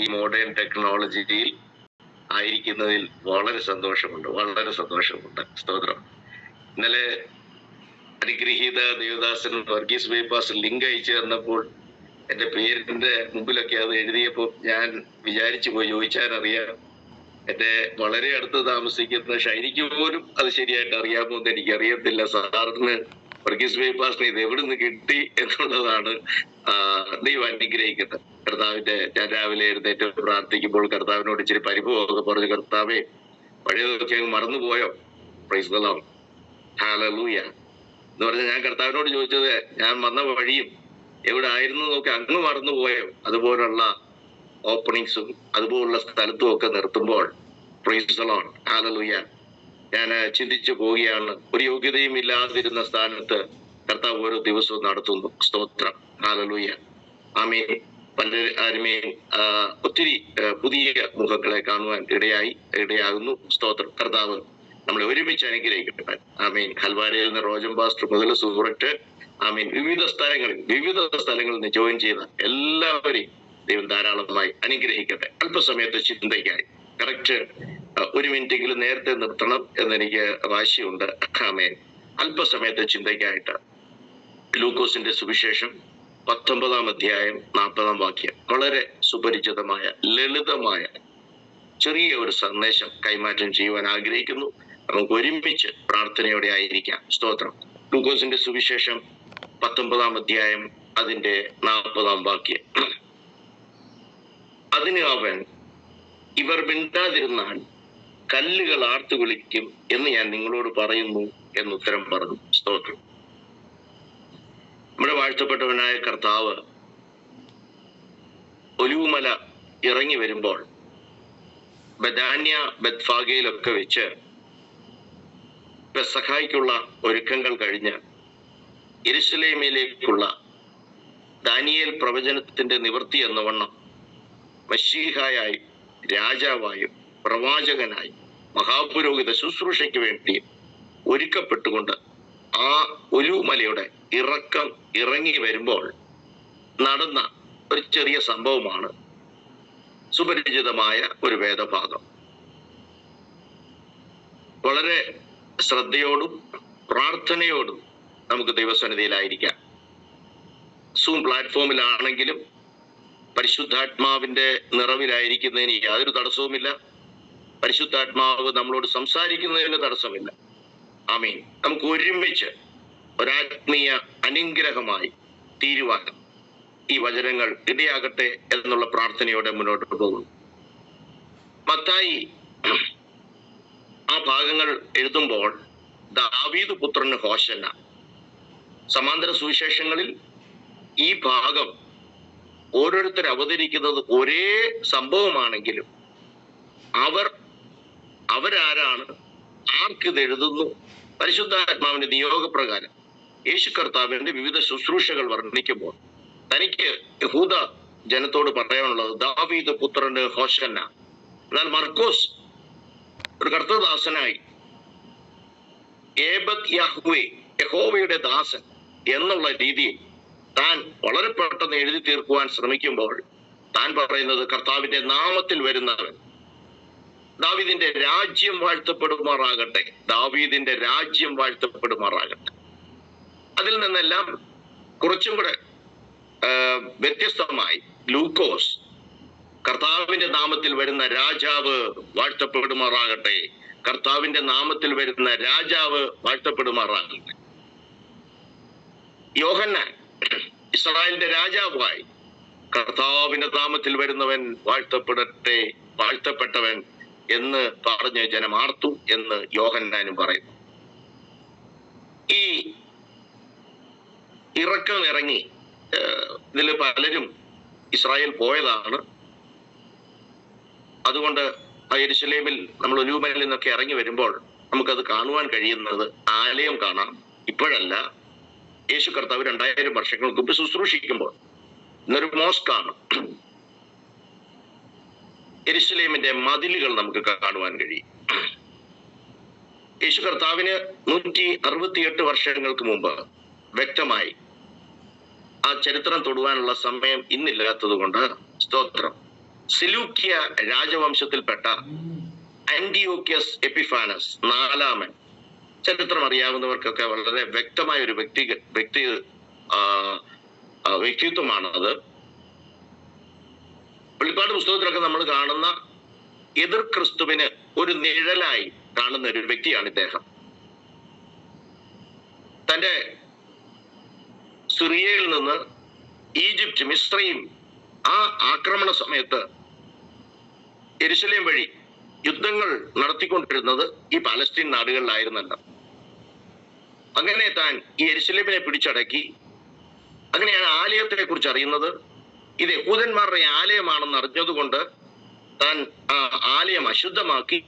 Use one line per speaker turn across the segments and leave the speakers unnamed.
ഈ മോഡേൺ ടെക്നോളജിയിൽ ആയിരിക്കുന്നതിൽ വളരെ സന്തോഷമുണ്ട് വളരെ സന്തോഷമുണ്ട്. സ്തോത്രം. ഇന്നലെ അനുഗ്രഹീത ദേവദാസൻ വർഗീസ് ബൈപ്പാസ് ലിങ്ക് അയച്ചു തന്നപ്പോൾ എന്റെ പേരിന്റെ മുമ്പിലൊക്കെ അത് എഴുതിയപ്പോൾ ഞാൻ വിചാരിച്ചു പോയി ചോദിച്ചാൽ അറിയാം. എന്റെ വളരെ അടുത്ത് താമസിക്കുന്ന ഷൈനിക്ക് പോലും അത് ശരിയായിട്ട് അറിയാമോ എന്ന് എനിക്ക് അറിയത്തില്ല സാറിന് വർഗീസ് ബൈപ്പാസിന് ഇത് എവിടെ നിന്ന് കിട്ടി എന്നുള്ളതാണ് നീ ദൈവം അനുഗ്രഹിക്കട്ടെ കർത്താവിന്റെ ഞാൻ രാവിലെ എഴുന്നേറ്റ് പ്രാർത്ഥിക്കുമ്പോൾ കർത്താവിനോട് ഇച്ചിരി പരിഭവമൊക്കെ പറഞ്ഞു കർത്താവേ പഴയതൊക്കെ അങ്ങ് മറന്നുപോയോ? പ്രൈസ് ദ ലോർഡ് ഹാലലൂയ എന്ന് പറഞ്ഞാൽ ഞാൻ കർത്താവിനോട് ചോദിച്ചത് ഞാൻ വന്ന വഴിയും എവിടെ ആയിരുന്നു നോക്കി അങ്ങ് മറന്നുപോയോ? അതുപോലുള്ള ഓപ്പണിങ്സും അതുപോലുള്ള സ്ഥലത്തും ഒക്കെ നിർത്തുമ്പോൾ പ്രീസലോൺ ഹാലലൂയ ഞാൻ ചിന്തിച്ചു പോവുകയാണ്. ഒരു യോഗ്യതയും ഇല്ലാതിരുന്ന സ്ഥാനത്ത് കർത്താവ് ഓരോ ദിവസവും നടത്തുന്നു. സ്തോത്രം. ഹാലലൂയ ആമേ പലരുമേയും ഒത്തിരി പുതിയ മുഖങ്ങളെ കാണുവാൻ ഇടയായി ഇടയാകുന്നു. സ്തോത്രം. കർത്താവ് നമ്മളെ ഒരുമിച്ച് അനുഗ്രഹിക്കട്ടെ. ആമീൻ. ഹൽവാരയിൽ നിന്ന് റോജൻ ബാസ്റ്റർ മുതൽ സൂററ്റ്. ആമീൻ. വിവിധ സ്ഥലങ്ങളിൽ വിവിധ സ്ഥലങ്ങളിൽ നിന്ന് ജോയിൻ ചെയ്ത എല്ലാവരെയും ദൈവം ധാരാളമായി അനുഗ്രഹിക്കട്ടെ. അല്പസമയത്ത് ചിന്തയ്ക്കായി. കറക്റ്റ് ഒരു മിനിറ്റെങ്കിലും നേരത്തെ നിർത്തണം എന്നെനിക്ക് വാശിയുണ്ട് ആമേൻ അല്പസമയത്തെ ചിന്തയ്ക്കായിട്ട്. ലൂക്കോസിന്റെ സുവിശേഷം പത്തൊമ്പതാം അധ്യായം നാൽപ്പതാം വാക്യം. വളരെ സുപരിചിതമായ ലളിതമായ ചെറിയ ഒരു സന്ദേശം കൈമാറ്റം ചെയ്യുവാൻ ആഗ്രഹിക്കുന്നു. നമുക്ക് ഒരുമിച്ച് പ്രാർത്ഥനയോടെ ആയിരിക്കാം. സ്തോത്രം. ലൂക്കോസിന്റെ സുവിശേഷം പത്തൊമ്പതാം അധ്യായം അതിന്റെ നാൽപ്പതാം വാക്യം. അതിന് അവൻ ഇവർ മിണ്ടാതിരുന്നാൽ കല്ലുകൾ ആർത്തു വിളിക്കും എന്ന് ഞാൻ നിങ്ങളോട് പറയുന്നു എന്ന് ഉത്തരം പറഞ്ഞു. സ്തോത്രം. നമ്മുടെ വാഴ്ത്തപ്പെട്ടവനായ കർത്താവ് ഒലിവുമല ഇറങ്ങി വരുമ്പോൾ ബദാന്യ ബദ്ഫാഗയിലൊക്കെ വെച്ച് പെസഹായ്ക്കുള്ള ഒരുക്കങ്ങൾ കഴിഞ്ഞ് ഇരുസലേമിലേക്കുള്ള ദാനിയേൽ പ്രവചനത്തിന്റെ നിവൃത്തി എന്നവണ്ണം മഷീഹായായും രാജാവായും പ്രവാചകനായി മഹാപുരോഹിത ശുശ്രൂഷയ്ക്ക് വേണ്ടി ഒരുക്കപ്പെട്ടുകൊണ്ട് ആ ഒരു ഒലുമലയുടെ ഇറക്കം ഇറങ്ങി വരുമ്പോൾ നടന്ന ഒരു ചെറിയ സംഭവമാണ് സുപരിചിതമായ ഒരു വേദഭാഗം. വളരെ ശ്രദ്ധയോടും പ്രാർത്ഥനയോടും നമുക്ക് ദൈവസന്നിധിയിലായിരിക്കാം. സൂം പ്ലാറ്റ്ഫോമിലാണെങ്കിലും പരിശുദ്ധാത്മാവിന്റെ നിറവിലായിരിക്കുന്നതിന് യാതൊരു തടസ്സവുമില്ല. പരിശുദ്ധാത്മാവ് നമ്മളോട് സംസാരിക്കുന്നതിന് തടസ്സമില്ല. ആമീൻ. നമുക്ക് ഒരുമിച്ച് ഒരാത്മീയ അനുഗ്രഹമായി തീരുവാൻ ഈ വചനങ്ങൾ ഇടയാകട്ടെ എന്നുള്ള പ്രാർത്ഥനയോടെ മുന്നോട്ട് പോകുന്നു. മത്തായി ആ ഭാഗങ്ങൾ എഴുതുമ്പോൾ ദാവീദ് പുത്രന് ഹോശന. സമാന്തര സുവിശേഷങ്ങളിൽ ഈ ഭാഗം ഓരോരുത്തർ അവതരിക്കുന്നത് ഒരേ സംഭവമാണെങ്കിലും അവർ അവരാരാണ്? ആർക്കിത് എഴുതുന്നു? പരിശുദ്ധാത്മാവിന്റെ നിയോഗപ്രകാരം യേശു കർത്താവിന്റെ വിവിധ ശുശ്രൂഷകൾ വർണിക്കുമ്പോൾ തനിക്ക് യഹൂദ ജനത്തോട് പറയാനുള്ളത് ദാവീദ് പുത്രന് ഹോഷന്ന എന്നാൽ മർക്കോസ് ഒരു കർത്തദാസനായി ഏബത് യഹ്വേ യഹോവയുടെ ദാസൻ എന്നുള്ള രീതിയിൽ താൻ വളരെ പെട്ടെന്ന് എഴുതി തീർക്കുവാൻ ശ്രമിക്കുമ്പോൾ താൻ പറയുന്നത് കർത്താവിന്റെ നാമത്തിൽ വരുന്നവൻ. ദാവീദിന്റെ രാജ്യം വാഴ്ത്തപ്പെടുമാറാകട്ടെ. ദാവീദിന്റെ രാജ്യം വാഴ്ത്തപ്പെടുമാറാകട്ടെ. അതിൽ നിന്നെല്ലാം കുറച്ചും കൂടെ വ്യത്യസ്തമായി ലൂക്കോസ് കർത്താവിന്റെ നാമത്തിൽ വരുന്ന രാജാവ് വാഴ്ത്തപ്പെടുമാറാകട്ടെ. കർത്താവിന്റെ നാമത്തിൽ വരുന്ന രാജാവ് വാഴ്ത്തപ്പെടുമാറാകട്ടെ. യോഹന്നാൻ ഇസ്രായേലിന്റെ രാജാവായി കർത്താവിന്റെ നാമത്തിൽ വരുന്നവൻ വാഴ്ത്തപ്പെടട്ടെ വാഴ്ത്തപ്പെട്ടവൻ എന്ന് പറഞ്ഞ് ജനം ആർത്തു എന്ന് യോഹന്നാനും പറയുന്നു. ഈ ഇറക്കം ഇറങ്ങി ഇതിൽ പലരും ഇസ്രായേൽ പോയതാണ്. അതുകൊണ്ട് ആ യെരുശലേമിൽ നമ്മൾ ഒലൂമനിൽ നിന്നൊക്കെ ഇറങ്ങി വരുമ്പോൾ നമുക്കത് കാണുവാൻ കഴിയുന്നത് ആലയം കാണാം. ഇപ്പോഴല്ല. യേശു കർത്താവ് രണ്ടായിരം വർഷങ്ങൾക്ക് മുമ്പ് ശുശ്രൂഷിക്കുമ്പോൾ ഇന്നൊരു മോസ്കാണ്. എരുസലേമിന്റെ മതിലുകൾ നമുക്ക് കാണുവാൻ കഴിയും. യേശു കർത്താവിന് നൂറ്റി അറുപത്തിയെട്ട് വർഷങ്ങൾക്ക് മുമ്പ് വ്യക്തമായി ആ ചരിത്രം തൊടുവാനുള്ള സമയം ഇന്നില്ലാത്തത് കൊണ്ട് സ്തോത്രം. സിലൂക്കിയ രാജവംശത്തിൽപ്പെട്ട ആന്റിയോക്യസ് എപ്പിഫാനസ് നാലാമൻ. ചരിത്രം അറിയാവുന്നവർക്കൊക്കെ വളരെ വ്യക്തമായ ഒരു വ്യക്തി വ്യക്തി വ്യക്തിത്വമാണത്. വെളിപ്പാട് പുസ്തകത്തിലൊക്കെ നമ്മൾ കാണുന്ന എതിർ ക്രിസ്തുവിന് ഒരു നിഴലായി കാണുന്ന ഒരു വ്യക്തിയാണ് ഇദ്ദേഹം. തന്റെ സിറിയയിൽ നിന്ന് ഈജിപ്റ്റ് മിശ്രയും ആ ആക്രമണ സമയത്ത് എരുസലേം വഴി യുദ്ധങ്ങൾ നടത്തിക്കൊണ്ടിരുന്നത് ഈ പാലസ്തീൻ നാടുകളിലായിരുന്നല്ല. അങ്ങനെ താൻ ഈ എരുസലേമിനെ പിടിച്ചടക്കി. അങ്ങനെയാണ് ആലയത്തിനെ കുറിച്ച് അറിയുന്നത്. ഇത് യഹൂദന്മാരുടെ ആലയമാണെന്ന് അറിഞ്ഞതുകൊണ്ട് താൻ ആ ആലയം അശുദ്ധമാക്കി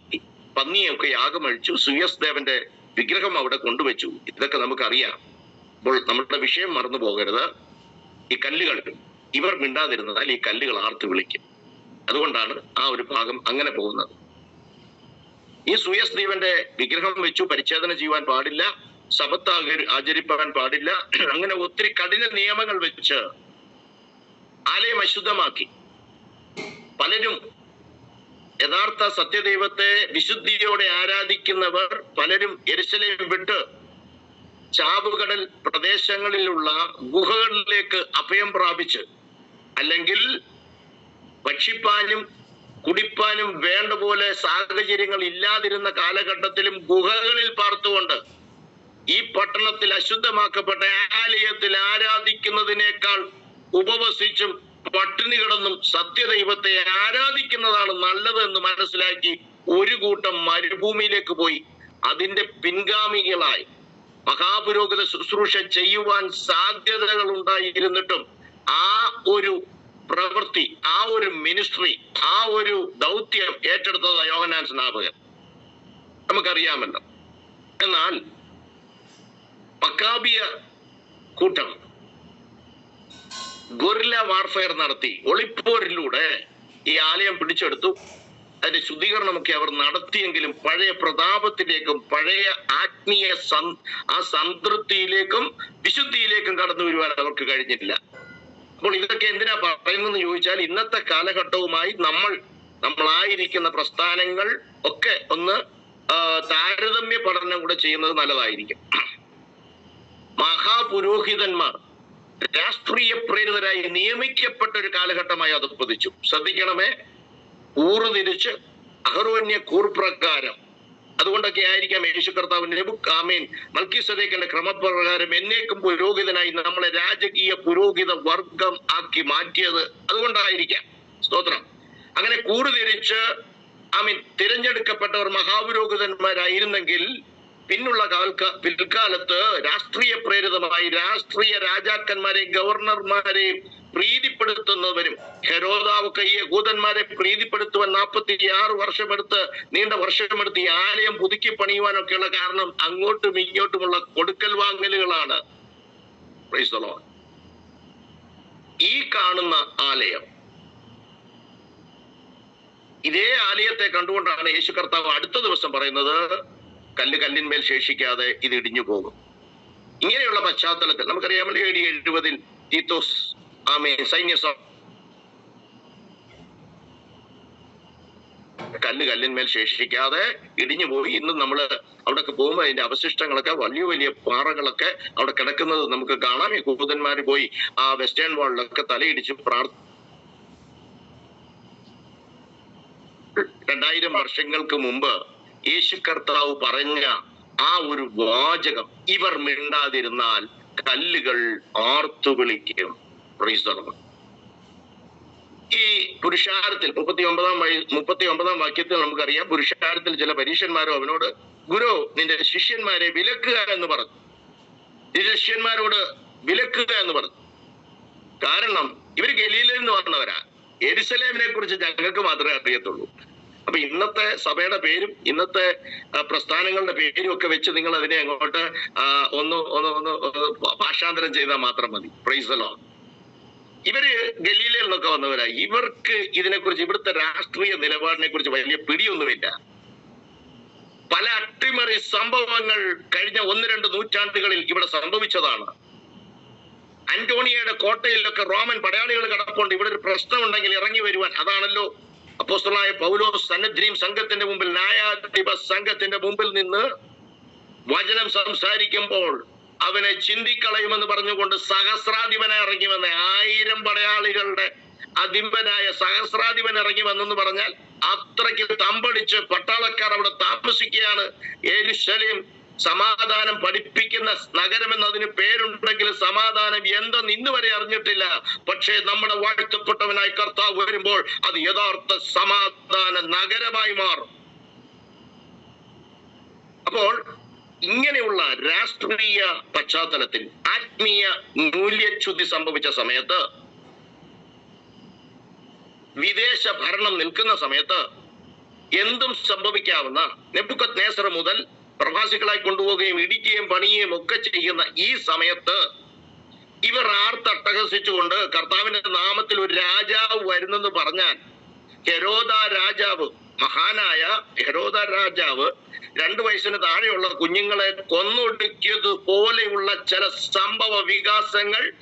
പന്നിയൊക്കെ യാഗമഴിച്ചു സുയസ് ദേവന്റെ വിഗ്രഹം അവിടെ കൊണ്ടുവച്ചു. ഇതൊക്കെ നമുക്കറിയാം. അപ്പോൾ നമ്മുടെ വിഷയം മറന്നു പോകരുത്. ഈ കല്ലുകൾ ഇവർ മിണ്ടാതിരുന്നതാൽ ഈ കല്ലുകൾ ആർത്ത് വിളിക്കും. അതുകൊണ്ടാണ് ആ ഒരു ഭാഗം അങ്ങനെ പോകുന്നത്. ഈ സുയസ് ദേവന്റെ വിഗ്രഹം വെച്ചു പരിച്ഛേദന ചെയ്യുവാൻ പാടില്ല സബത്ത് ആചരിപ്പാൻ പാടില്ല. അങ്ങനെ ഒത്തിരി കഠിന നിയമങ്ങൾ വെച്ച് ആലയം അശുദ്ധമാക്കി. പലരും യഥാർത്ഥ സത്യദൈവത്തെ വിശുദ്ധിയോടെ ആരാധിക്കുന്നവർ പലരും എരിശലയും വിട്ട് ചാവുകടൽ പ്രദേശങ്ങളിലുള്ള ഗുഹകളിലേക്ക് അഭയം പ്രാപിച്ച് അല്ലെങ്കിൽ ഭക്ഷിപ്പാനും കുടിപ്പാനും വേണ്ട പോലെ സാഹചര്യങ്ങൾ ഇല്ലാതിരുന്ന കാലഘട്ടത്തിലും ഗുഹകളിൽ പാർത്തുകൊണ്ട് ഈ പട്ടണത്തിൽ അശുദ്ധമാക്കപ്പെട്ട ആലയത്തിൽ ആരാധിക്കുന്നതിനേക്കാൾ ഉപവസിച്ചും പട്ടിണി കിടന്നും സത്യദൈവത്തെ ആരാധിക്കുന്നതാണ് നല്ലതെന്ന് മനസ്സിലാക്കി ഒരു കൂട്ടം മരുഭൂമിയിലേക്ക് പോയി. അതിന്റെ പിൻഗാമികളായി മഹാപുരോഗത ശുശ്രൂഷ ചെയ്യുവാൻ സാധ്യതകൾ ഉണ്ടായിരുന്നിട്ടും ആ ഒരു പ്രവൃത്തി ആ ഒരു മിനിസ്ട്രി ആ ഒരു ദൗത്യം ഏറ്റെടുത്തത് യോഹനാൻ സ്നാപകൻ. നമുക്കറിയാമല്ലോ. എന്നാൽ പക്കാബിയ കൂട്ടം ഗൊറില്ല വാർഫെയർ നടത്തി ഒളിപ്പോരിലൂടെ ഈ ആലയം പിടിച്ചെടുത്തു. അതിന്റെ ശുദ്ധീകരണമൊക്കെ അവർ നടത്തിയെങ്കിലും പഴയ പ്രതാപത്തിലേക്കും പഴയ ആത്മീയ സം- ആ സംതൃപ്തിയിലേക്കും വിശുദ്ധിയിലേക്കും കടന്നു വരുവാൻ അവർക്ക് കഴിഞ്ഞില്ല. അപ്പോൾ ഇതൊക്കെ എന്തിനാ പറയുന്നതെന്ന് ചോദിച്ചാൽ ഇന്നത്തെ കാലഘട്ടവുമായി നമ്മൾ നമ്മളായിരിക്കുന്ന പ്രസ്ഥാനങ്ങൾ ഒക്കെ ഒന്ന് താരതമ്യ പഠനം കൂടെ ചെയ്യുന്നത് നല്ലതായിരിക്കും. മഹാപുരോഹിതന്മാർ രാഷ്ട്രീയ പ്രേരിതരായി നിയമിക്കപ്പെട്ട ഒരു കാലഘട്ടമായി അത് പതിച്ചു. ശ്രദ്ധിക്കണമേ ഊറ് തിരിച്ച് അഹർവന്യ കൂർപ്രകാരം അതുകൊണ്ടൊക്കെ ആയിരിക്കാം യേശു കർത്താവ് നെബുക്ക് ആമീൻ. മൽക്കി സദേക്കന്റെ ക്രമപ്രകാരം എന്നേക്കും പുരോഹിതനായി നമ്മളെ രാജകീയ പുരോഹിത വർഗം ആക്കി മാറ്റിയത് അതുകൊണ്ടായിരിക്കാം. സ്തോത്രം. അങ്ങനെ കൂറുതിരിച്ച് ആമീൻ തിരഞ്ഞെടുക്കപ്പെട്ടവർ മഹാപുരോഹിതന്മാരായിരുന്നെങ്കിൽ പിന്നുള്ള കാൽക്ക പിൽക്കാലത്ത് രാഷ്ട്രീയ പ്രേരിതമായി രാഷ്ട്രീയ രാജാക്കന്മാരെയും ഗവർണർമാരെയും പ്രീതിപ്പെടുത്തുന്നവരും ഹെരോദാവൊക്കെ ഈ യഹൂദന്മാരെ പ്രീതിപ്പെടുത്തുവാൻ നാൽപ്പത്തി ആറ് വർഷമെടുത്ത് നീണ്ട വർഷമെടുത്ത് ഈ ആലയം പുതുക്കി പണിയുവാനൊക്കെയുള്ള കാരണം അങ്ങോട്ടും ഇങ്ങോട്ടുമുള്ള കൊടുക്കൽ വാങ്ങലുകളാണ്. ഈ കാണുന്ന ആലയം. ഇതേ ആലയത്തെ കണ്ടുകൊണ്ടാണ് യേശു കർത്താവ് അടുത്ത ദിവസം പറയുന്നത് കല്ല് കല്ലിന്മേൽ ശേഷിക്കാതെ ഇത് ഇടിഞ്ഞു പോകും. ഇങ്ങനെയുള്ള പശ്ചാത്തലത്തിൽ നമുക്കറിയാമല്ലോ എ എഴുപതിൽ തീത്തോസ് ആമേ സൈന്യ കല്ല് കല്ലിന്മേൽ ശേഷിക്കാതെ ഇടിഞ്ഞു പോയി. ഇന്നും നമ്മൾ അവിടെയൊക്കെ പോകുമ്പോൾ അതിന്റെ അവശിഷ്ടങ്ങളൊക്കെ വലിയ വലിയ പാറകളൊക്കെ അവിടെ കിടക്കുന്നത് നമുക്ക് കാണാം. ഈ കൂതന്മാർ പോയി ആ വെസ്റ്റേൺ വാളിലൊക്കെ തലയിടിച്ച് പ്രാർത്ഥ രണ്ടായിരം വർഷങ്ങൾക്ക് മുമ്പ് യേശു കർത്താവ് പറഞ്ഞ ആ ഒരു വാചകം ഇവർ മിണ്ടാതിരുന്നാൽ കല്ലുകൾ ആർത്തു വിളിക്കും. ഈ പുരുഷാരത്തിൽ മുപ്പത്തി ഒമ്പതാം മുപ്പത്തി ഒമ്പതാം വാക്യത്തിൽ നമുക്കറിയാം പുരുഷാരത്തിൽ ചില പരീക്ഷന്മാരോ അവനോട് ഗുരു നിന്റെ ശിഷ്യന്മാരെ വിലക്കുക എന്ന് പറഞ്ഞു. ശിഷ്യന്മാരോട് വിലക്കുക എന്ന് പറഞ്ഞു. കാരണം ഇവർ ഗലീലെന്ന് പറഞ്ഞവരാ എരുസലേമിനെ കുറിച്ച് ഞങ്ങൾക്ക് മാത്രമേ അറിയത്തുള്ളൂ. അപ്പൊ ഇന്നത്തെ സഭയുടെ പേരും ഇന്നത്തെ പ്രസ്ഥാനങ്ങളുടെ പേരും ഒക്കെ വെച്ച് നിങ്ങൾ അതിനെ അങ്ങോട്ട് ഒന്ന് ഒന്ന് ഒന്ന് ഭാഷാന്തരം ചെയ്താൽ മാത്രം മതി. പ്രൈസലോ ഇവർ ഗലീലയിൽ നിന്നൊക്കെ വന്നവരാ. ഇവർക്ക് ഇതിനെക്കുറിച്ച് ഇവിടുത്തെ രാഷ്ട്രീയ നിലപാടിനെ കുറിച്ച് വലിയ പിടിയൊന്നുമില്ല. പല അട്ടിമറി സംഭവങ്ങൾ കഴിഞ്ഞ ഒന്ന് രണ്ട് നൂറ്റാണ്ടുകളിൽ ഇവിടെ സംഭവിച്ചതാണ്. അന്റോണിയയുടെ കോട്ടയിലൊക്കെ റോമൻ പടയാളികൾ കിടപ്പുണ്ട്. ഇവിടെ ഒരു പ്രശ്നമുണ്ടെങ്കിൽ ഇറങ്ങി വരുവാൻ. അതാണല്ലോ അപ്പോസ്തലനായ പൗലോസ് സന്നദ്രീം സംഘത്തിന്റെ മുമ്പിൽ ന്യായാധിപ സംഘത്തിന്റെ മുമ്പിൽ നിന്ന് വചനം സംസാരിക്കുമ്പോൾ അവനെ ചിന്തിക്കളയുമെന്ന് പറഞ്ഞുകൊണ്ട് സഹസ്രാധിപനെ ഇറങ്ങി വന്ന. ആയിരം പടയാളികളുടെ അധിപനായ സഹസ്രാധിപൻ ഇറങ്ങി വന്നെന്ന് പറഞ്ഞാൽ അത്രയ്ക്ക് തമ്പടിച്ച് പട്ടാളക്കാർ അവിടെ താമസിക്കുകയാണ്. എരുശലേം സമാധാനം പഠിപ്പിക്കുന്ന നഗരം അതിന് പേരുണ്ടെങ്കിൽ സമാധാനം എന്തെന്ന് ഇന്ന് വരെ അറിഞ്ഞിട്ടില്ല. പക്ഷേ നമ്മുടെ വാഴ്ത്തപ്പെട്ടവനായി കർത്താവ് വരുമ്പോൾ അത് യഥാർത്ഥ സമാധാന നഗരമായി മാറും. അപ്പോൾ ഇങ്ങനെയുള്ള രാഷ്ട്രീയ പശ്ചാത്തലത്തിൽ ആത്മീയ മൂല്യച്യുതി സംഭവിച്ച സമയത്ത് വിദേശ ഭരണം നിൽക്കുന്ന സമയത്ത് എന്തും സംഭവിക്കാവുന്ന നെബുക്കത് നേസർ മുതൽ പ്രവാസികളായി കൊണ്ടുപോവുകയും ഇടിക്കുകയും പണിയുകയും ഒക്കെ ചെയ്യുന്ന ഈ സമയത്ത് ഇവർ ആർത്തട്ടഹസിച്ചുകൊണ്ട് കർത്താവിന്റെ നാമത്തിൽ ഒരു രാജാവ് വരുന്നെന്ന് പറഞ്ഞാൽ രാജാവ് മഹാനായ ഹെരോദ രാജാവ് രണ്ടു വയസ്സിന് താഴെയുള്ള കുഞ്ഞുങ്ങളെ കൊന്നൊടുക്കിയത് പോലെയുള്ള ചില സംഭവ വികാസങ്ങൾ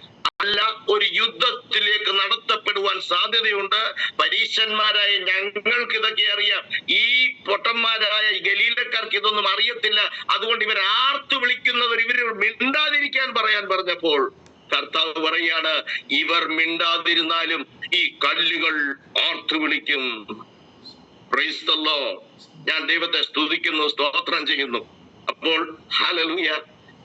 അല്ല ഒരു യുദ്ധത്തിലേക്ക് നടത്തപ്പെടുവാൻ സാധ്യതയുണ്ട്. പരീക്ഷന്മാരായ ഞങ്ങൾക്ക് ഇതൊക്കെ അറിയാം. ഈ പൊട്ടന്മാരായ ഗലീലക്കാർക്ക് ഇതൊന്നും അറിയത്തില്ല. അതുകൊണ്ട് ഇവർ ആർത്തു വിളിക്കുന്നവർ ഇവർ മിണ്ടാതിരിക്കാൻ പറയാൻ പറഞ്ഞപ്പോൾ കർത്താവ് പറയാണ് ഇവർ മിണ്ടാതിരുന്നാലും ഈ കല്ലുകൾ ആർത്തു വിളിക്കും. Lord. ഞാൻ ദൈവത്തെ സ്തുതിക്കുന്നു സ്തോത്രം ചെയ്യുന്നു അപ്പോൾ ഹാലലൂയ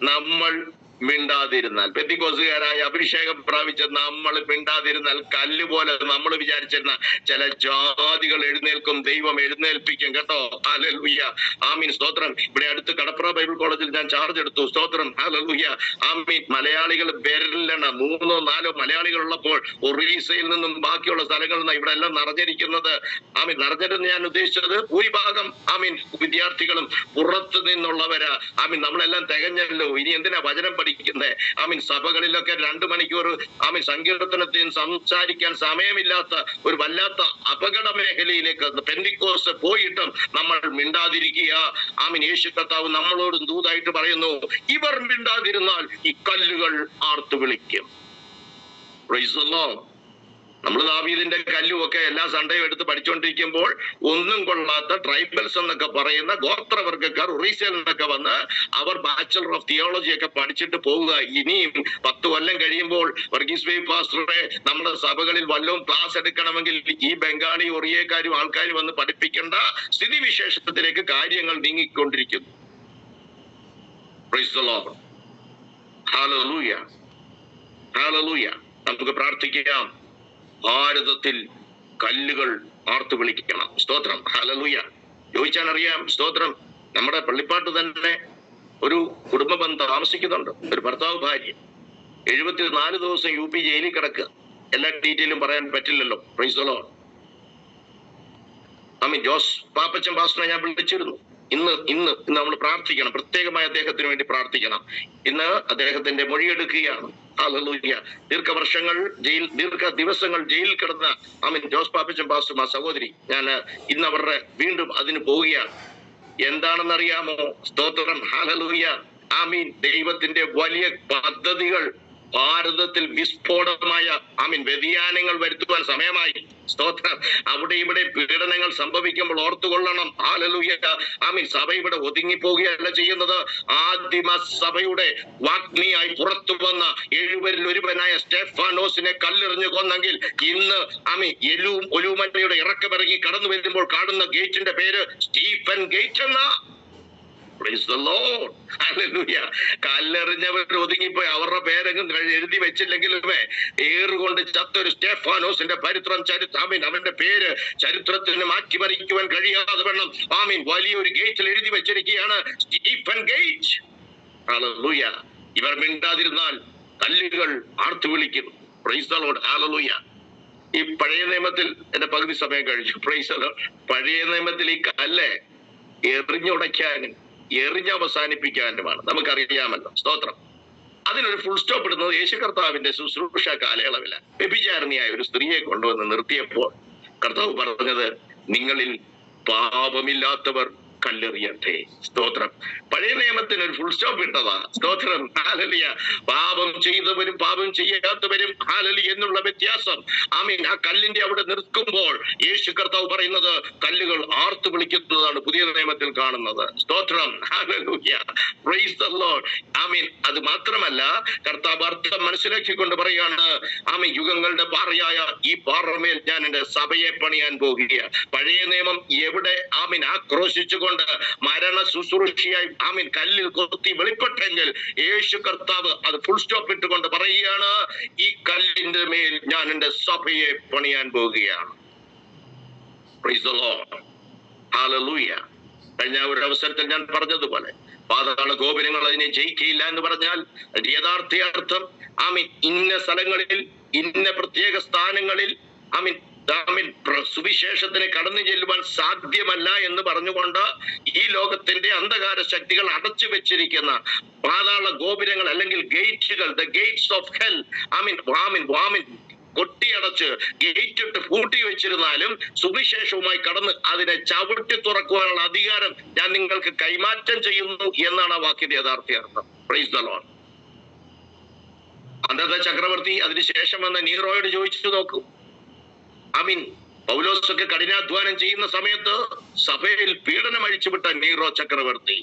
നമ്മൾ മിണ്ടാതിരുന്നാൽ. പെത്തിക്കോസുകാരായ അഭിഷേകം പ്രാപിച്ച നമ്മൾ മിണ്ടാതിരുന്നാൽ കല്ല് പോലെ നമ്മൾ വിചാരിച്ചിരുന്ന ചില ജാതികൾ എഴുന്നേൽക്കും ദൈവം എഴുന്നേൽപ്പിക്കും കേട്ടോ. ഹാലലുയ്യ ആമീൻ. സ്തോത്രം. ഇവിടെ അടുത്ത് കടപ്പുറ ബൈബിൾ കോളേജിൽ ഞാൻ ചാർജ് എടുത്തു. സ്തോത്രം. ഹാലലുയ്യ ആമീൻ. മലയാളികൾ പേരിലാണ് മൂന്നോ നാലോ മലയാളികൾ ഉള്ളപ്പോൾ ഒറീസയിൽ നിന്നും ബാക്കിയുള്ള സ്ഥലങ്ങളിൽ നിന്ന് ഇവിടെ എല്ലാം നിറഞ്ഞിരിക്കുന്നത്. ആമീൻ. നിറഞ്ഞിരുന്ന് ഞാൻ ഉദ്ദേശിച്ചത് ഭൂരിഭാഗം ആമീൻ വിദ്യാർത്ഥികളും പുറത്തു നിന്നുള്ളവരാ. ആമീൻ. നമ്മളെല്ലാം തികഞ്ഞല്ലോ. ഇനി എന്തിനാ വചനം പഠിക്കുന്നത് ആമീൻ സഭകളിലൊക്കെ രണ്ടു മണിക്കൂർ ആമീൻ സങ്കീർത്തനത്തെയും സംസാരിക്കാൻ സമയമില്ലാത്ത ഒരു വല്ലാത്ത അപകട മേഖലയിലേക്ക് പെന്തിക്കോസ് പോയിട്ടും നമ്മൾ മിണ്ടാതിരിക്കുക. ആമീൻ യേശു കർത്താവ് നമ്മളോട് ദൂതായിട്ട് പറയുന്നു ഇവർ മിണ്ടാതിരുന്നാൽ ഈ കല്ലുകൾ ആർത്തു വിളിക്കും. നമ്മൾ ദാവീദിന്റെ കല്ലും ഒക്കെ എല്ലാ സൺഡേയും എടുത്ത് പഠിച്ചുകൊണ്ടിരിക്കുമ്പോൾ ഒന്നും കൊള്ളാത്ത ട്രൈബൽസ് എന്നൊക്കെ പറയുന്ന ഗോത്രവർഗക്കാർ ഒറീസയിൽ നിന്നൊക്കെ വന്ന് അവർ ബാച്ചലർ ഓഫ് തിയോളജി ഒക്കെ പഠിച്ചിട്ട് പോവുക ഇനിയും പത്ത് കൊല്ലം കഴിയുമ്പോൾ വർഗീസ് വൈ പാസ്റ്ററെ നമ്മുടെ സഭകളിൽ വല്ലതും ക്ലാസ് എടുക്കണമെങ്കിൽ ഈ ബംഗാളി ഒറിയക്കാരും ആൾക്കാരും വന്ന് പഠിപ്പിക്കേണ്ട സ്ഥിതിവിശേഷത്തിലേക്ക് കാര്യങ്ങൾ നീങ്ങിക്കൊണ്ടിരിക്കുന്നു. Hallelujah. Hallelujah. നമുക്ക് പ്രാർത്ഥിക്കാം ഭാരതത്തിൽ കല്ലുകൾ ആർത്തു വിളിക്കണം. സ്തോത്രം. ഹലലുയ ചോദിച്ചാൽ അറിയാം സ്തോത്രം. നമ്മുടെ പള്ളിപ്പാട്ട് തന്നെ ഒരു കുടുംബ ബന്ധം താമസിക്കുന്നുണ്ട്. ഒരു ഭർത്താവ് ഭാര്യ. എഴുപത്തിനാല് ദിവസം യു പി ജയിലിൽ കിടക്കുക എല്ലാ ഡീറ്റെയിലും പറയാൻ പറ്റില്ലല്ലോ. പ്രൈസോളോ ജോസ് പാപ്പച്ചൻ പാസ്റ്ററെ ഞാൻ വിളിച്ചിരുന്നു. ഇന്ന് ഇന്ന് നമ്മൾ പ്രാർത്ഥിക്കണം. പ്രത്യേകമായി അദ്ദേഹത്തിന് വേണ്ടി പ്രാർത്ഥിക്കണം. ഇന്ന് അദ്ദേഹത്തിന്റെ മൊഴിയെടുക്കുകയാണ്. ദീർഘവർഷങ്ങൾ ജയിൽ ദീർഘ ദിവസങ്ങൾ ജയിലിൽ കിടന്ന ആമീൻ ജോസ് പാപ്പിച്ചൻ പാസ്റ്റർ ആ സഹോദരി ഞാൻ ഇന്ന് അവരുടെ വീണ്ടും അതിന് പോവുകയാണ്. എന്താണെന്നറിയാമോ? സ്തോത്രം. ഹാലലൂയ്യ ആമീൻ. ദൈവത്തിന്റെ വലിയ പദ്ധതികൾ ഭാരതത്തിൽ വിസ്ഫോടമായ ഐ മീൻ വ്യതിയാനങ്ങൾ വരുത്തുവാൻ സമയമായി. സ്തോത്രം. അവിടെ ഇവിടെ പീഡനങ്ങൾ സംഭവിക്കുമ്പോൾ ഓർത്തുകൊള്ളണം. ആലലൂയ ഐ മീൻ സഭ ഇവിടെ ഒതുങ്ങിപ്പോവുകയല്ല ചെയ്യുന്നത്. ആദിമ സഭയുടെ വാഗ്നിയായി പുറത്തു വന്ന എഴുപരിൽ ഒരുവനായ സ്റ്റെഫാനോസിനെ കല്ലെറിഞ്ഞു കൊന്നെങ്കിൽ ഇന്ന് ഐ മീൻ എലു ഒലുമന്നയുടെ ഇറക്കമിറങ്ങി കടന്നു വരുമ്പോൾ കാണുന്ന ഗേറ്റിന്റെ പേര് സ്റ്റീഫൻ ഗേറ്റ് എന്ന? കല്ലെറിഞ്ഞവർ ഒതുങ്ങിപ്പോയി. അവരുടെ പേരെങ്കിലും എഴുതി വെച്ചില്ലെങ്കിലുമേ ഏറുകൊണ്ട് ചത്തൊരു സ്റ്റെഫാനോസിന്റെ പരിത്രം ചരിത്രാമീൻ അവന്റെ പേര് ചരിത്രത്തിന് മാറ്റിമറിക്കുവാൻ കഴിയാതെ വേണം ആമീൻ. വലിയൊരു ഗേറ്റിൽ എഴുതി വെച്ചിരിക്കുകയാണ് സ്റ്റീഫൻ ഗേറ്റ്. Hallelujah. ഇവർ മിണ്ടാതിരുന്നാൽ കല്ലുകൾ ആർത്തു വിളിക്കും പ്രൈസ് ദ ലോർഡ് Hallelujah. ഈ പഴയ നിയമത്തിൽ എന്റെ പകുതി സമയം കഴിച്ചു പ്രൈസ് പഴയ നിയമത്തിൽ ഈ കല്ല് എറിഞ്ഞുടയ്ക്കാനും എറിഞ്ഞവസാനിപ്പിക്കാനുമാണ്. നമുക്കറിയാമല്ലോ. സ്തോത്രം. അതിനൊരു ഫുൾ സ്റ്റോപ്പ് ഇടുന്നത് യേശു കർത്താവിന്റെ ശുശ്രൂഷ കാലയളവില വ്യഭിചാരണിയായ ഒരു സ്ത്രീയെ കൊണ്ടുവന്ന് നിർത്തിയപ്പോൾ കർത്താവ് പറഞ്ഞത് നിങ്ങളിൽ പാപമില്ലാത്തവർ കല്ലെറിയട്ടെ. സ്തോത്രം. പഴയ നിയമത്തിന് ഒരു ഫുൾ സ്റ്റോപ്പ് ഇട്ടതാ സ്തോത്രം. ഹാലലിയ. പാപം ചെയ്തവരും പാപം ചെയ്യാത്തവരും ഹാലലി എന്നുള്ള വ്യത്യാസം. ആമീൻ. ആ കല്ലിന്റെ അവിടെ നിൽക്കുമ്പോൾ യേശു കർത്താവ് പറയുന്നത് കല്ലുകൾ ആർത്തു വിളിക്കുന്നതാണ് പുതിയ നിയമത്തിൽ കാണുന്നത്. സ്തോത്രം. ഹാലലൂയ. പ്രൈസ് ലോർഡ് ആമീൻ. അത് മാത്രമല്ല കർത്താവ് അർത്ഥം മനസ്സിലാക്കിക്കൊണ്ട് പറയാണ് ആമീൻ യുഗങ്ങളുടെ പാറയായ ഈ പാറമേൽ ഞാൻ എന്റെ സഭയെ പണിയാൻ പോകുക പഴയ നിയമം എവിടെ ആമീൻ ആക്രോശിച്ചുകൊണ്ട് മരണ ശുശ്രൂഷയായി ആമീൻ കല്ലിൽ കൊത്തി വെളിപ്പെട്ടെങ്കിൽ യേശു കർത്താവ് അത് ഫുൾ സ്റ്റോപ്പ് ഇട്ടുകൊണ്ട് പറയുകയാണ് ഈ കല്ലിന്റെ മേൽ ഞാൻ എന്റെ സഭയെ പണിയാൻ പോവുകയാണ്. കഴിഞ്ഞ ഒരു അവസരത്തിൽ ഞാൻ പറഞ്ഞതുപോലെ പാതാള ഗോപുരങ്ങൾ അതിനെ ജയിക്കയില്ല എന്ന് പറഞ്ഞാൽ യഥാർത്ഥ അർത്ഥം ആമീൻ ഇന്ന സ്ഥലങ്ങളിൽ ഇന്ന പ്രത്യേക സ്ഥാനങ്ങളിൽ ആമീൻ പ്ര- സുവിശേഷത്തിന് കടന്നു ചെല്ലുവാൻ സാധ്യമല്ല എന്ന് പറഞ്ഞുകൊണ്ട് ഈ ലോകത്തിന്റെ അന്ധകാര ശക്തികൾ അടച്ചു വെച്ചിരിക്കുന്ന പാതാള ഗോപുരങ്ങൾ അല്ലെങ്കിൽ ഗേറ്റുകൾ the gates of hell I വാമിൻ വാമിൻ കൊട്ടിയടച്ച് ഗേറ്റ് ഇട്ട് പൂട്ടി വെച്ചിരുന്നാലും സുവിശേഷവുമായി കടന്ന് അതിനെ ചവിട്ടി തുറക്കുവാനുള്ള അധികാരം ഞാൻ നിങ്ങൾക്ക് കൈമാറ്റം ചെയ്യുന്നു എന്നാണ് ആ വാക്കിന്റെ യഥാർത്ഥ അർത്ഥം. പ്രൈസ് അന്നത്തെ ചക്രവർത്തി അതിനുശേഷം വന്ന നീറോയോട് ചോദിച്ചു നോക്കൂ അമീൻ. പൗലോസൊക്കെ കഠിനാധ്വാനം ചെയ്യുന്ന സമയത്ത് സഭയിൽ പീഡനം അഴിച്ചുവിട്ട നീറോ ചക്രവർത്തി.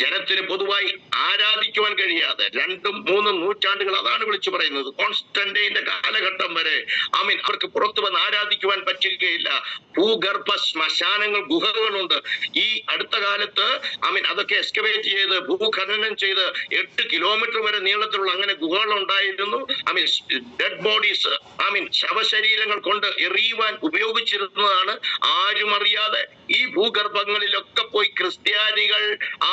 ജനത്തിന് പൊതുവായി ആരാധിക്കുവാൻ കഴിയാതെ രണ്ടും മൂന്നും നൂറ്റാണ്ടുകൾ അതാണ് വിളിച്ചു പറയുന്നത്. കോൺസ്റ്റന്റൈന്റെ കാലഘട്ടം വരെ ആമീൻ അവർക്ക് പുറത്തു വന്ന് ആരാധിക്കുവാൻ പറ്റുകയില്ല. ഭൂഗർഭ ശ്മശാനങ്ങൾ ഗുഹകളുണ്ട്. ഈ അടുത്ത കാലത്ത് ആമീൻ അതൊക്കെ എക്സ്കവേറ്റ് ചെയ്ത് ഭൂഖനനം ചെയ്ത് എട്ട് കിലോമീറ്റർ വരെ നീളത്തിലുള്ള അങ്ങനെ ഗുഹകൾ ഉണ്ടായിരുന്നു I mean dead bodies I mean ശവശരീരങ്ങൾ കൊണ്ട് എറിയുവാൻ ഉപയോഗിച്ചിരുന്നതാണ്. ആരും അറിയാതെ ഈ ഭൂഗർഭങ്ങളിലൊക്കെ പോയി ക്രിസ്ത്യാനികൾ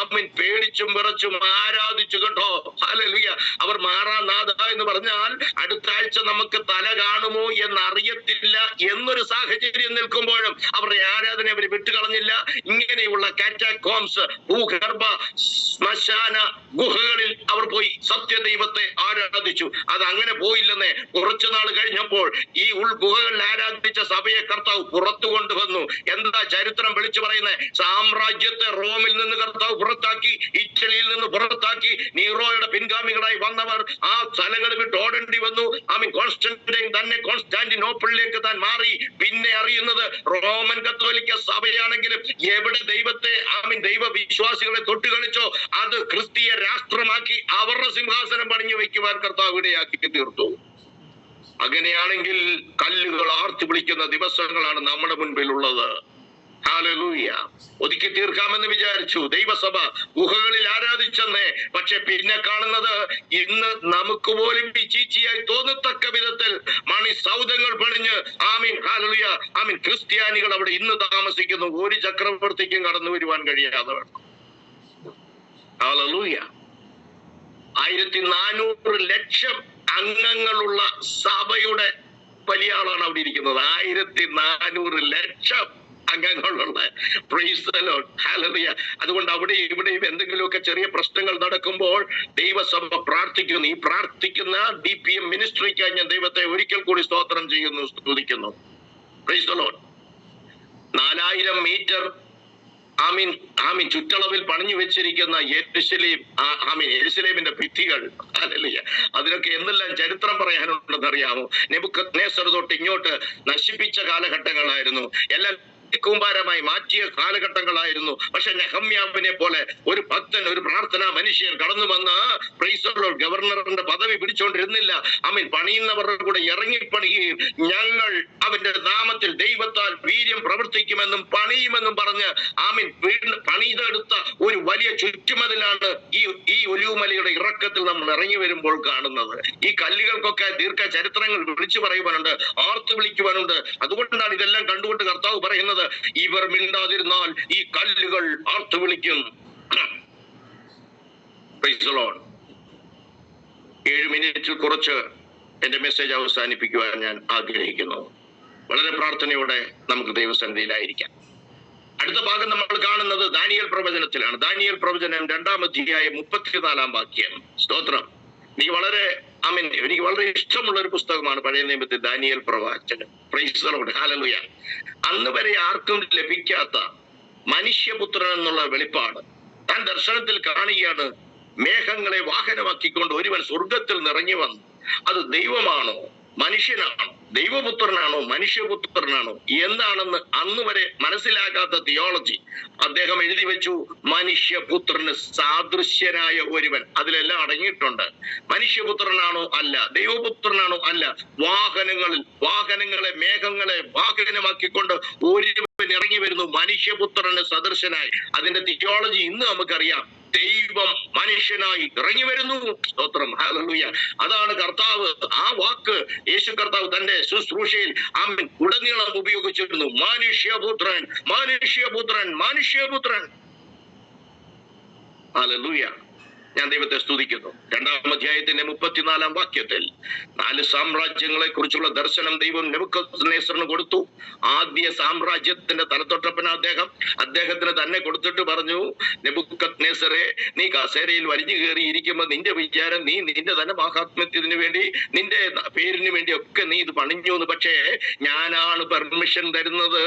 ആമീൻ പേടിച്ചും വിറച്ചും ആരാധിച്ചു കേട്ടോ ഹല്ലേലൂയ. അവർ മാറാനാഥ എന്ന് പറഞ്ഞാൽ അടുത്ത ആഴ്ച നമുക്ക് തല കാണുമോ എന്ന് അറിയത്തില്ല എന്നൊരു സാഹചര്യം നിൽക്കുമ്പോഴും അവരുടെ ആരാധന അവർ വിട്ടുകളഞ്ഞില്ല. ഇങ്ങനെയുള്ള കാറ്റാകോംസ് ഭൂഗർഭ ശ്മശാന ഗുഹകളിൽ അവർ പോയി സത്യദൈവത്തെ ആരാധിച്ചു. അത് അങ്ങനെ പോയില്ലെന്നേ കുറച്ചു നാൾ കഴിഞ്ഞപ്പോൾ ഈ ഉൾഗുഹകളിൽ ആരാധിച്ച സഭയെ കർത്താവ് പുറത്തു കൊണ്ടുവന്നു. എന്താ ചരിത്രം വിളിച്ചു പറയുന്നത് സാമ്രാജ്യത്തെ റോമിൽ നിന്ന് കർത്താവ് പുറത്താക്കി ഇറ്റലിയിൽ നിന്ന് പുറത്താക്കി നീറോയുടെ പിൻഗാമികളായി വന്നവർ ആ സ്ഥലങ്ങൾ വിട്ട് ഓടേണ്ടി വന്നു. ആമീൻ കോൺസ്റ്റന്റൈൻ തന്നെ കോൺസ്റ്റാന്റിനോപ്പിളിലേക്ക് താൻ മാറി. പിന്നെ അറിയുന്നത് റോമൻ കത്തോലിക്ക സഭയാണെങ്കിലും എവിടെ ദൈവത്തെ ആമീൻ ദൈവ വിശ്വാസികളെ തൊട്ട് കളിച്ചോ അത് ക്രിസ്തീയ രാഷ്ട്രമാക്കി അവരുടെ സിംഹാസനം പണിഞ്ഞു വെക്കുവാൻ കർത്താവ് ഇടയാക്കി തീർത്തു. അങ്ങനെയാണെങ്കിൽ കല്ലുകൾ ആർത്തി വിളിക്കുന്ന ദിവസങ്ങളാണ് നമ്മുടെ മുൻപിലുള്ളത്. ഹാലലൂയ. ഒതുക്കി തീർക്കാമെന്ന് വിചാരിച്ചു. ദൈവസഭ ഗുഹകളിൽ ആരാധിച്ചെന്നേ. പക്ഷെ പിന്നെ കാണുന്നത് ഇന്ന് നമുക്ക് പോലും വിചീച്ചിയായി തോന്നത്തക്ക വിധത്തിൽ മണി സൗധങ്ങൾ പണിഞ്ഞ്. ആമീൻ ഹാലലുയ. ആമീൻ. ക്രിസ്ത്യാനികൾ അവിടെ ഇന്ന് താമസിക്കുന്നു. ഒരു ചക്രവർത്തിക്കും കടന്നു വരുവാൻ കഴിയാതെ ഹാലലൂയ. ആയിരത്തി നാനൂറ് ലക്ഷം അംഗങ്ങളുള്ള സഭയുടെ വലിയ ആളാണ് അവിടെ ഇരിക്കുന്നത്. ആയിരത്തി നാനൂറ് ലക്ഷം അംഗങ്ങളുള്ള. അതുകൊണ്ട് അവിടെ ഇവിടെയും എന്തെങ്കിലുമൊക്കെ ചെറിയ പ്രശ്നങ്ങൾ നടക്കുമ്പോൾ ദൈവസഭ പ്രാർത്ഥിക്കുന്നു. ഈ പ്രാർത്ഥിക്കുന്ന ഡി പി എം മിനിസ്ട്രിക്കായി ഞാൻ ദൈവത്തെ ഒരിക്കൽ കൂടി സ്തോത്രം ചെയ്യുന്നു സ്തുതിക്കുന്നു. നാലായിരം മീറ്റർ ആമീൻ ആമീൻ ചുറ്റളവിൽ പണിഞ്ഞു വെച്ചിരിക്കുന്ന എരുസലേം ആമീൻ എരുസലേമിന്റെ ഭിത്തികൾ. അതല്ലേ അതിനൊക്കെ എന്തെല്ലാം ചരിത്രം പറയാനുണ്ടെന്ന് അറിയാമോ നെബുക്കദ്നേസർ തൊട്ട് ഇങ്ങോട്ട് നശിപ്പിച്ച കാലഘട്ടങ്ങളായിരുന്നു. എല്ലാം കൂമ്പാരമായി മാറ്റിയ കാലഘട്ടങ്ങളായിരുന്നു. പക്ഷെ നെഹമ്യാവിനെ പോലെ ഒരു ഭക്തൻ ഒരു പ്രാർത്ഥന മനുഷ്യർ കടന്നു വന്ന് ഗവർണറിന്റെ പദവി പിടിച്ചോണ്ടിരുന്നില്ല. അമീൻ പണിയുന്നവരുടെ കൂടെ ഇറങ്ങി പണിയുകയും ഞങ്ങൾ അവന്റെ നാമത്തിൽ ദൈവത്താൽ വീര്യം പ്രവർത്തിക്കുമെന്നും പണിയുമെന്നും പറഞ്ഞ് ആമീൻ വീണ്ടും പണിതെടുത്ത ഒരു വലിയ ചുറ്റുമതിലാണ് ഈ ഈ ഒലിവുമലയുടെ ഇറക്കത്തിൽ നമ്മൾ ഇറങ്ങി വരുമ്പോൾ കാണുന്നത്. ഈ കല്ലുകൾക്കൊക്കെ ദീർഘ ചരിത്രങ്ങൾ വിളിച്ചു പറയുവാനുണ്ട് ആർത്തു വിളിക്കുവാനുണ്ട്. അതുകൊണ്ടാണ് ഇതെല്ലാം കണ്ടുകൊണ്ട് കർത്താവ് പറയുന്നത്. ഇവർ മിണ്ടാതിരുന്നാൽ ഈ കല്ലുകൾ ആർത്തു വിളിക്കും. ഏഴ് മിനിറ്റിൽ കുറച്ച് എന്റെ മെസ്സേജ് അവസാനിപ്പിക്കുവാൻ ഞാൻ ആഗ്രഹിക്കുന്നു. വളരെ പ്രാർത്ഥനയോടെ നമുക്ക് ദൈവസന്നിധിയിലായിരിക്കാം. അടുത്ത ഭാഗം നമ്മൾ കാണുന്നത് ദാനിയൽ പ്രവചനത്തിലാണ്. ദാനിയൽ പ്രവചനം രണ്ടാം അധ്യായം മുപ്പത്തിനാലാം വാക്യം. സ്തോത്രം. എനിക്ക് വളരെ ഐ മീൻ എനിക്ക് വളരെ ഇഷ്ടമുള്ള ഒരു പുസ്തകമാണ് പഴയ നിയമത്തിൽ ദാനിയൽ പ്രവാചകൻ. പ്രൈസ് ഹാലലുയ അന്ന് വരെ ആർക്കും ലഭിക്കാത്ത മനുഷ്യപുത്രൻ എന്നുള്ള വെളിപ്പാട് താൻ ദർശനത്തിൽ കാണുകയാണ്. മേഘങ്ങളെ വാഹനമാക്കിക്കൊണ്ട് ഒരുവൻ സ്വർഗത്തിൽ നിറഞ്ഞു വന്നു. അത് ദൈവമാണോ? മനുഷ്യനാണോ? ദൈവപുത്രനാണോ? മനുഷ്യപുത്രനാണോ? എന്താണെന്ന് അന്ന് വരെ മനസ്സിലാകാത്ത തിയോളജി അദ്ദേഹം എഴുതി വെച്ചു മനുഷ്യപുത്രന് സാദൃശ്യനായ ഒരുവൻ. അതിലെല്ലാം അടങ്ങിയിട്ടുണ്ട്. മനുഷ്യപുത്രനാണോ അല്ല ദൈവപുത്രനാണോ അല്ല വാഹനങ്ങളിൽ വാഹനങ്ങളെ മേഘങ്ങളെ വാഹനമാക്കിക്കൊണ്ട് ഒരുവൻ ഇറങ്ങി വരുന്നു മനുഷ്യപുത്രന് സദൃശനായി. അതിന്റെ തിയോളജി ഇന്ന് നമുക്കറിയാം. ദൈവം മനുഷ്യനായി ഇറങ്ങി വരുന്നു സ്തോത്രം. ഹല്ലേലൂയ. അതാണ് കർത്താവ്. ആ വാക്ക് യേശു കർത്താവ് തന്റെ ശുശ്രൂഷയിൽ ആമൻ. ഉടനീളം ഉപയോഗിച്ചിരുന്നു. മനുഷ്യപുത്രൻ മനുഷ്യപുത്രൻ മനുഷ്യപുത്രൻ. ഹല്ലേലൂയ. ഞാൻ ദൈവത്തെ സ്തുതിക്കുന്നു. രണ്ടാം അധ്യായത്തിന്റെ മുപ്പത്തിനാലാം വാക്യത്തിൽ നാല് സാമ്രാജ്യങ്ങളെ കുറിച്ചുള്ള ദർശനം ദൈവം നെബുക്കദ്നേസറിന് കൊടുത്തു. ആദ്യ സാമ്രാജ്യത്തിന്റെ തലത്തൊട്ടപ്പന അദ്ദേഹം അദ്ദേഹത്തിന് തന്നെ കൊടുത്തിട്ട് പറഞ്ഞു നെബുക്കത്നേസറെ നീ കസേരയിൽ വരിഞ്ഞു കയറി ഇരിക്കുമ്പോൾ നിന്റെ വിചാരം നീ നിന്റെ തന്നെ മഹാത്മ്യത്തിന് വേണ്ടി നിന്റെ പേരിന് വേണ്ടി ഒക്കെ നീ ഇത് പണിഞ്ഞു എന്ന് പക്ഷേ ഞാനാണ് പെർമിഷൻ തരുന്നത്.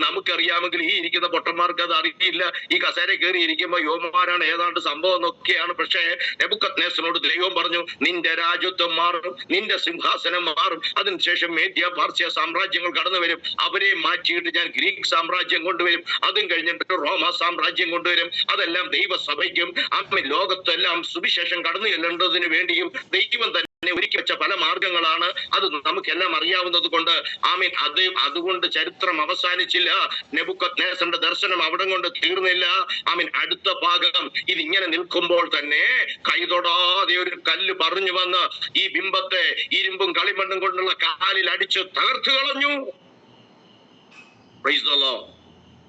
നമുക്കറിയാമെങ്കിൽ ഈ ഇരിക്കുന്ന പൊട്ടന്മാർക്ക് അത് അറിയില്ല. ഈ കസേര കയറി ഇരിക്കുമ്പോ യോമാരാണ് ഏതാണ്ട് സംഭവം എന്നൊക്കെയാണ് പക്ഷേ നെബുക്കത്നേസനോട് ദൈവം പറഞ്ഞു നിന്റെ രാജ്യത്വം മാറും നിന്റെ സിംഹാസനം മാറും. അതിനുശേഷം മേദ്യ പാർസ്യ സാമ്രാജ്യങ്ങൾ കടന്നു വരും. അവരെ മാറ്റിയിട്ട് ഞാൻ ഗ്രീക്ക് സാമ്രാജ്യം കൊണ്ടുവരും. അതും കഴിഞ്ഞിട്ട് റോമ സാമ്രാജ്യം കൊണ്ടുവരും. അതെല്ലാം ദൈവസഭയ്ക്കും അമ്മ ലോകത്തെല്ലാം സുവിശേഷം കടന്നു ചെല്ലേണ്ടതിന് വേണ്ടിയും ദൈവം തന്നെ ഒരുക്കി വെച്ച പല മാർഗങ്ങളാണ് അത് നമുക്കെല്ലാം അറിയാവുന്നത് കൊണ്ട് ആമീൻ. അത് അതുകൊണ്ട് ചരിത്രം അവസാനിച്ചില്ല. നെബുക്കത് നേസന്റെ ദർശനം അവിടെ കൊണ്ട് തീർന്നില്ല. ആമീൻ. അടുത്ത ഭാഗം ഇതിങ്ങനെ നിൽക്കുമ്പോൾ തന്നെ കൈതൊടാതെ ഒരു കല്ല് പറഞ്ഞു വന്ന് ഈ ബിംബത്തെ ഇരുമ്പും കളിമണ്ണും കൊണ്ടുള്ള കാലിൽ അടിച്ച് തകർത്തു കളഞ്ഞു. Praise the Lord.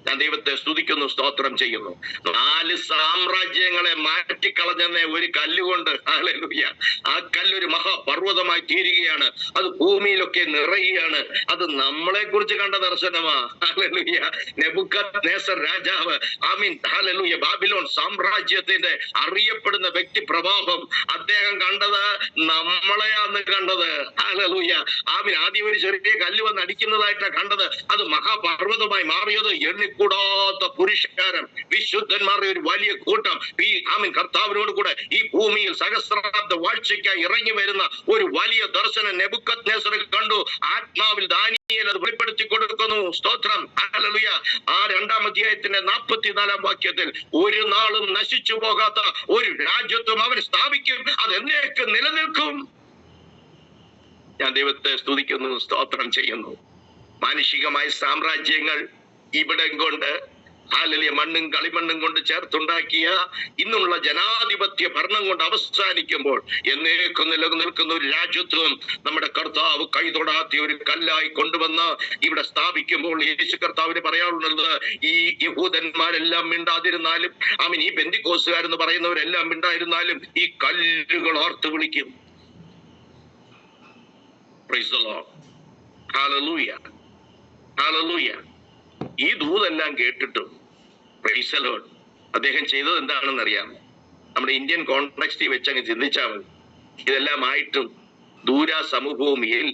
ഞാൻ ദൈവത്തെ സ്തുതിക്കുന്നു സ്തോത്രം ചെയ്യുന്നു. നാല് സാമ്രാജ്യങ്ങളെ മാറ്റിക്കളഞ്ഞെന്ന ഒരു കല്ലുകൊണ്ട് ഹല്ലേലൂയ ആ കല്ലൊരു മഹാപർവതമായി തീരുകയാണ്. അത് ഭൂമിയിലൊക്കെ നിറയുകയാണ്. അത് നമ്മളെ കുറിച്ച് കണ്ട ദർശനമാ. രാജാവ് ആമീൻ ബാബിലോൺ സാമ്രാജ്യത്തിന്റെ അറിയപ്പെടുന്ന വ്യക്തി പ്രഭാവം അദ്ദേഹം കണ്ടത് നമ്മളെയാന്ന് കണ്ടത്. ഹല്ലേലൂയ. ആമീൻ ആദ്യം ഒരു ചെറിയ കല്ല് വന്ന് അടിക്കുന്നതായിട്ടാണ് കണ്ടത്. അത് മഹാപർവതമായി മാറിയത് എണ്ണിക്കൂടാത്ത പുരുഷകാരം വിശുദ്ധന്മാരുടെ ഒരു വലിയ കൂട്ടം ഈ ആമൻ കർത്താവിനോട് കൂടെ ഈ ഭൂമിയിൽ സഹസ്രാബ്ദ വാഴ്ചയ്ക്കായി ഇറങ്ങി വരുന്ന ഒരു വലിയ ദർശനം നെബുക്കത് കണ്ടു. ആത്മാവിൽ ദാനിയൽ അത് വെളിപ്പെടുത്തി കൊടുക്കുന്നു. സ്തോത്രം. ആ രണ്ടാം അധ്യായത്തിന്റെ നാൽപ്പത്തിനാലാം വാക്യത്തിൽ ഒരു നാളും നശിച്ചു പോകാത്ത ഒരു രാജ്യത്വം അവൻ സ്ഥാപിക്കും. അത് എന്നേക്ക് നിലനിൽക്കും. ഞാൻ ദൈവത്തെ സ്തുതിക്കുന്നു സ്തോത്രം ചെയ്യുന്നു. മാനുഷികമായ സാമ്രാജ്യങ്ങൾ ഇവിടം കൊണ്ട് ഹാലലിയ മണ്ണും കളിമണ്ണും കൊണ്ട് ചേർത്തുണ്ടാക്കിയ ഇന്നുള്ള ജനാധിപത്യ ഭരണം കൊണ്ട് അവസാനിക്കുമ്പോൾ എന്നേക്കും നിലനിൽക്കുന്ന ഒരു രാജ്യത്വം നമ്മുടെ കർത്താവ് കൈതൊടാത്ത ഒരു കല്ലായി കൊണ്ടുവന്ന് ഇവിടെ സ്ഥാപിക്കുമ്പോൾ യേശു കർത്താവിന് പറയാറുള്ളത് ഈ യഹൂദന്മാരെല്ലാം മിണ്ടാതിരുന്നാലും ആമീൻ ഈ ബന്ധിക്കോസുകാരെന്ന് പറയുന്നവരെല്ലാം മിണ്ടായിരുന്നാലും ഈ കല്ലുകൾ ഓർത്ത് വിളിക്കും. Hallelujah hallelujah. ഈ ദൂതെല്ലാം കേട്ടിട്ടും Lord. അദ്ദേഹം ചെയ്തത് എന്താണെന്ന് അറിയാം നമ്മുടെ ഇന്ത്യൻ കോൺട്രാക്സ്റ്റി വെച്ച് അങ്ങ് ചിന്തിച്ചാൽ മതി ഇതെല്ലാം ആയിട്ടും ദൂര സമഭൂമിയിൽ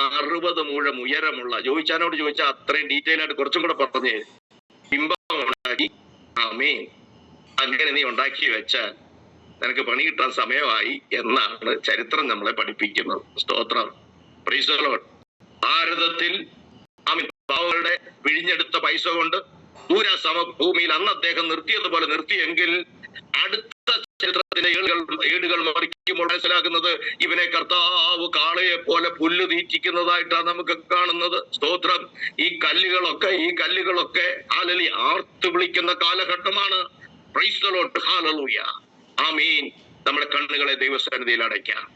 അറുപത് മുഴം ഉയരമുള്ള ജോയിച്ചാനോട് ചോദിച്ചാൽ അത്രയും ഡീറ്റെയിൽ ആയിട്ട് കുറച്ചും കൂടെ പറഞ്ഞു. ബിംബം ഉണ്ടാക്കി ആമേ അങ്ങനെ നീ ഉണ്ടാക്കി വെച്ചാൽ നിനക്ക് പണി കിട്ടാൻ സമയമായി എന്നാണ് ചരിത്രം നമ്മളെ പഠിപ്പിക്കുന്നത് സ്തോത്രം. ഭാരതത്തിൽ വിഴിഞ്ഞെടുത്ത പിഴിഞ്ഞെടുത്ത പൈസ കൊണ്ട് ദൂര സമഭൂമിയിൽ അന്ന് അദ്ദേഹം നിർത്തിയതുപോലെ നിർത്തിയെങ്കിൽ അടുത്ത ചരിത്രത്തിന്റെ ഏടുകൾ ഏടുകൾ മറിക്കുമ്പോൾ മനസ്സിലാക്കുന്നത് ഇവനെ കർത്താവ് കാളയെ പോലെ പുല്ല് തീറ്റിക്കുന്നതായിട്ടാണ് നമുക്ക് കാണുന്നത്. സ്തോത്രം. ഈ കല്ലുകളൊക്കെ ഈ കല്ലുകളൊക്കെ ആലലി ആർത്ത് വിളിക്കുന്ന കാലഘട്ടമാണ്. ആമീൻ. നമ്മുടെ കണ്ണുകളെ ദൈവസന്നിധിയിൽ അടയ്ക്കാം.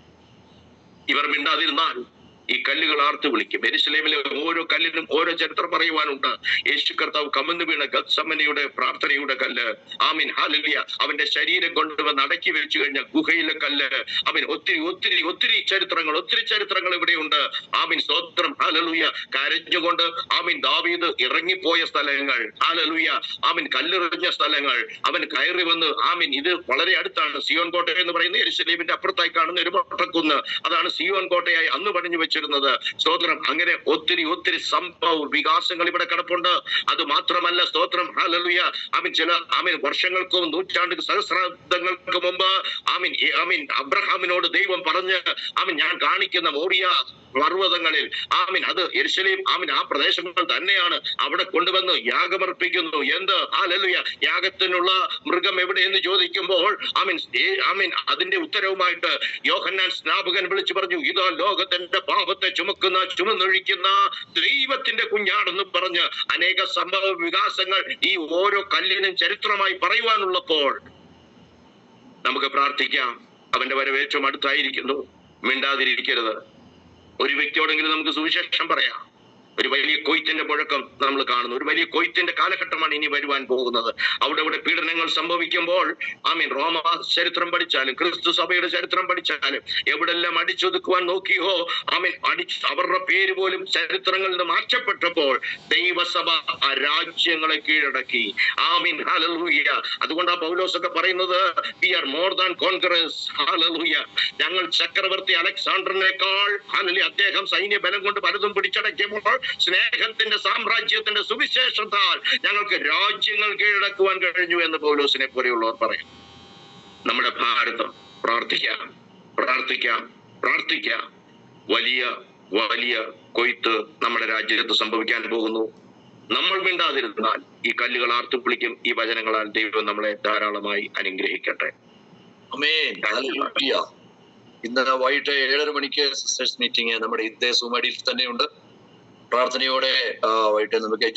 ഇവർ മിണ്ടാതിരുന്നാൽ ഈ കല്ലുകൾ ആർത്ത് വിളിക്കും. എരിശിലേമിലെ ഓരോ കല്ലിനും ഓരോ ചരിത്രം പറയുവാനുണ്ട്. യേശു കർത്താവ് കമന്ന് വീണ ഗത്സമനയുടെ പ്രാർത്ഥനയുടെ കല്ല്. ആമീൻ. ഹാലിയ അവന്റെ ശരീരം കൊണ്ടുവന്ന് അടക്കി വെച്ചു കഴിഞ്ഞ ഗുഹയിലെ കല്ല്. അവൻ ഒത്തിരി ഒത്തിരി ഒത്തിരി ചരിത്രങ്ങൾ ഒത്തിരി ചരിത്രങ്ങൾ ഇവിടെയുണ്ട്. ആമീൻ. സ്തോത്രം. ഹാലലൂയ കരഞ്ഞുകൊണ്ട് ആമീൻ ദാവീദ് ഇറങ്ങിപ്പോയ സ്ഥലങ്ങൾ. ഹാലലൂയ ആമീൻ കല്ലെറിഞ്ഞ സ്ഥലങ്ങൾ. അവൻ കയറി വന്ന് ആമീൻ ഇത് വളരെ അടുത്താണ് സിയോൻ കോട്ട എന്ന് പറയുന്ന എരിശിലേമിന്റെ അപ്പുറത്തായി കാണുന്ന ഒരു പട്ടക്കുന്ന് അതാണ് സിയോൻ കോട്ടയായി അന്ന് പണിഞ്ഞു വെച്ചിരുന്നത് ആരംഭിച്ചിരുന്നത് സ്തോത്രം. അങ്ങനെ ഒത്തിരി ഒത്തിരി സംഭവ വികാസങ്ങൾ ഇവിടെ കിടപ്പുണ്ട്. അത് മാത്രമല്ല സ്തോത്രം. ഹാലലുയ ആമീൻ. ചില ആമീൻ. വർഷങ്ങൾക്കും നൂറ്റാണ്ട് സഹസ്രാബ്ദങ്ങൾക്ക് മുമ്പ് ആമീൻ ആമീൻ അബ്രഹാമിനോട് ദൈവം പറഞ്ഞ് ആമീൻ ഞാൻ കാണിക്കുന്ന മോറിയ പർവതങ്ങളിൽ ആമീൻ അത് എരിശലേം ആമീൻ ആ പ്രദേശങ്ങൾ തന്നെയാണ് അവിടെ കൊണ്ടുവന്ന് യാഗമർപ്പിക്കുന്നു. എന്ത്? ഹാലലുയ യാഗത്തിനുള്ള മൃഗം എവിടെയെന്ന് ചോദിക്കുമ്പോൾ ആമീൻ ആമിൻ അതിന്റെ ഉത്തരവുമായിട്ട് യോഹന്നാൻ സ്നാപകൻ വിളിച്ചു പറഞ്ഞു ഇതാ ലോകത്തിന്റെ പാപത്തെ ചുമക്കുന്ന ചുമന്നൊഴിക്കുന്ന ദൈവത്തിന്റെ കുഞ്ഞാണെന്ന് പറഞ്ഞ് അനേക സംഭവ വികാസങ്ങൾ ഈ ഓരോ കല്ലിനും ചരിത്രമായി പറയുവാനുള്ളപ്പോൾ നമുക്ക് പ്രാർത്ഥിക്കാം. അവന്റെ വരവ് ഏറ്റവും അടുത്തായിരിക്കുന്നു. മിണ്ടാതിരിക്കരുത്. ഒരു വ്യക്തിയോടെങ്കിലും നമുക്ക് സുവിശേഷം പറയാം. ഒരു വലിയ കൊയ്ത്തിന്റെ മുഴക്കം നമ്മൾ കാണുന്നു. ഒരു വലിയ കൊയ്ത്തിന്റെ കാലഘട്ടമാണ് ഇനി വരുവാൻ പോകുന്നത്. അവിടെ ഇവിടെ പീഡനങ്ങൾ സംഭവിക്കുമ്പോൾ ഐ മീൻ റോമ ചരിത്രം പഠിച്ചാലും ക്രിസ്തു സഭയുടെ ചരിത്രം പഠിച്ചാലും എവിടെല്ലാം അടിച്ചൊതുക്കുവാൻ നോക്കിയോ ഐ മീൻ അടി അവരുടെ പേര് പോലും ചരിത്രങ്ങളിൽ നിന്ന് മാറ്റപ്പെട്ടപ്പോൾ ദൈവസഭ ആ രാജ്യങ്ങളെ കീഴടക്കി. ആമീൻ ഹാലലൂയ അതുകൊണ്ടാ പൗലോസ് ഒക്കെ പറയുന്നത് we are more than conquerors hallelujah ഞങ്ങൾ ചക്രവർത്തി അലക്സാണ്ടറിനേക്കാൾ ഹാലലി അദ്ദേഹം സൈന്യ ബലം കൊണ്ട് പലതും പിടിച്ചടക്കിയപ്പോൾ സ്നേഹത്തിന്റെ സാമ്രാജ്യത്തിന്റെ സുവിശേഷത്താൽ ഞങ്ങൾക്ക് രാജ്യങ്ങൾ കീഴടക്കുവാൻ കഴിഞ്ഞു എന്ന് പൗലോസിനെ പോലെയുള്ളവർ പറയും. നമ്മുടെ ഭാരതം പ്രാർത്ഥിക്കാം പ്രാർത്ഥിക്കാം പ്രാർത്ഥിക്കാം. വലിയ വലിയ കൊയ്ത്ത് നമ്മുടെ രാജ്യത്ത് സംഭവിക്കാൻ പോകുന്നു. നമ്മൾ മിണ്ടാതിരുന്നാൽ ഈ കല്ലുകൾ ആർത്തുപിളിക്കും ഈ വചനങ്ങളാൽ ദൈവം നമ്മളെ ധാരാളമായി അനുഗ്രഹിക്കട്ടെ.
ഇന്ന് വൈകിട്ട് ഏഴര മണിക്ക് സിസ്റ്റേഴ്സ് മീറ്റിംഗ് നമ്മുടെ ഇതേ സുമടിയിൽ തന്നെയുണ്ട്. പ്രാർത്ഥനയോടെ വൈകിട്ട് നമുക്ക്